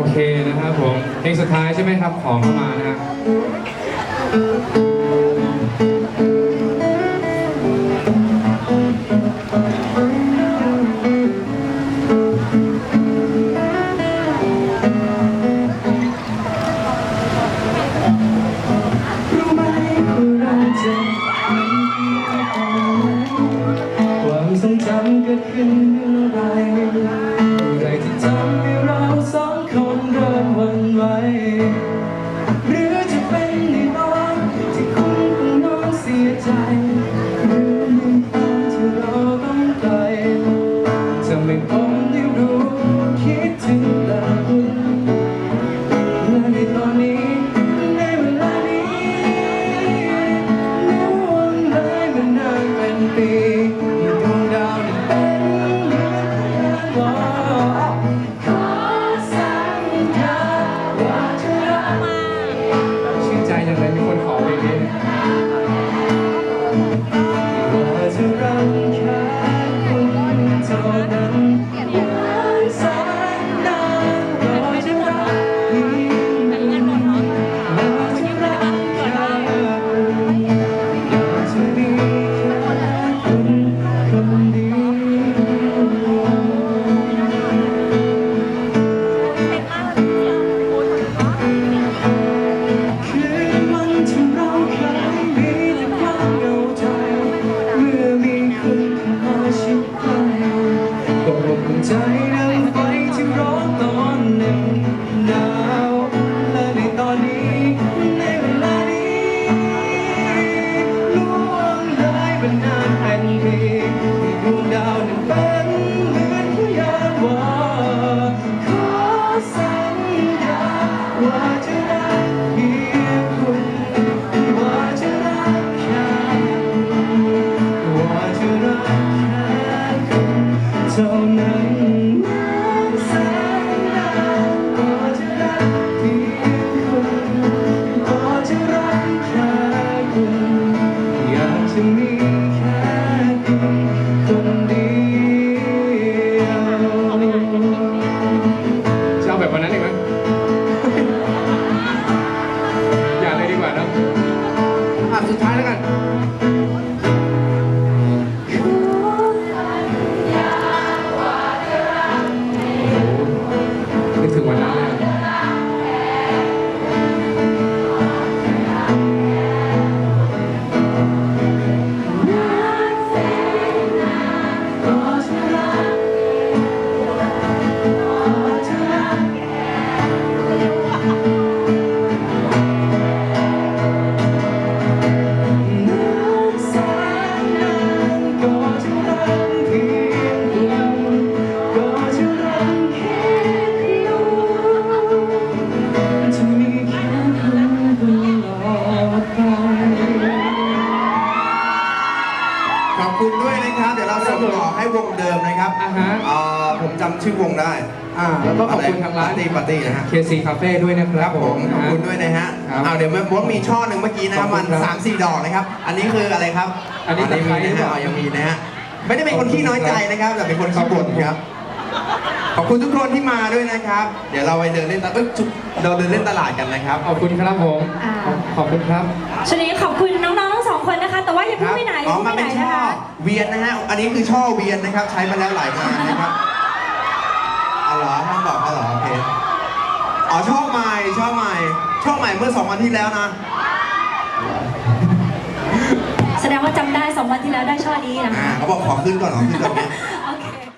โอเคนะครับผมเพลงสุดท้ายใช่ไหมครับ ของเข้ามานะฮะรู้ไหมว่าเราจะความทรงจำเกิดขึ้น ไป เท่ ใจดังไฟที่ร้อนตอนหนึ่ง อย น นะครับเดี๋ยวเราส่งต่อให้วงเดิมนะครับอ่าฮะ เอ่อผมจำชื่อวงได้อ่าแล้วก็ขอบคุณทางร้าน ปาร์ตี้ปาร์ตี้นะฮะ KC Cafe ด้วยนะครับผมขอบคุณด้วยนะฮะครับเอาเดี๋ยวผมมีช่อหนึ่งเมื่อกี้นะครับขอบคุมันณครับสามสี่ดอกนะครับ อันนี้คืออะไรครับอันนี้ตะไคร้มีนะหรือเปฮะล่าอ๋อยังมีนะฮะไม่ได้เป็นคนขี้น้อยใจนะครับแต่เป็นคนขี้บ่นครับ ขอบคุณทุกคนที่มาด้วยนะครับ เดี๋ยวเราไปเดินเล่นตลาดเอ้ยจุเราเดินเล่นตลาดกันนะครับ ขอบคุณครับผม อ่า ขอบคุณครับ ช่วงนี้ขอบคุณ คะแต่ว่าอย่าคเพิ่งรับไปไหนออ๋ย่าอเพิ่งมาไปเป็ไหนนช่นะอคะเวียนนะฮะ อันนี้คือช่อเวียนนะครับ ใช้มาแล้วหลายงานนะครับอ๋อเหรอท่านบอกอ๋อเหรอโอเคอ๋อช่อใหม่ช่อใหม่ช่อใหม่เมื่อสองวันที่แล้วนะ แสดงว่าจำได้สองวันที่แล้วได้ช่อนี้นะอ่าคะ เขาบอกขอขึ้นก่อนขอขึ้นก่อนเนี่ย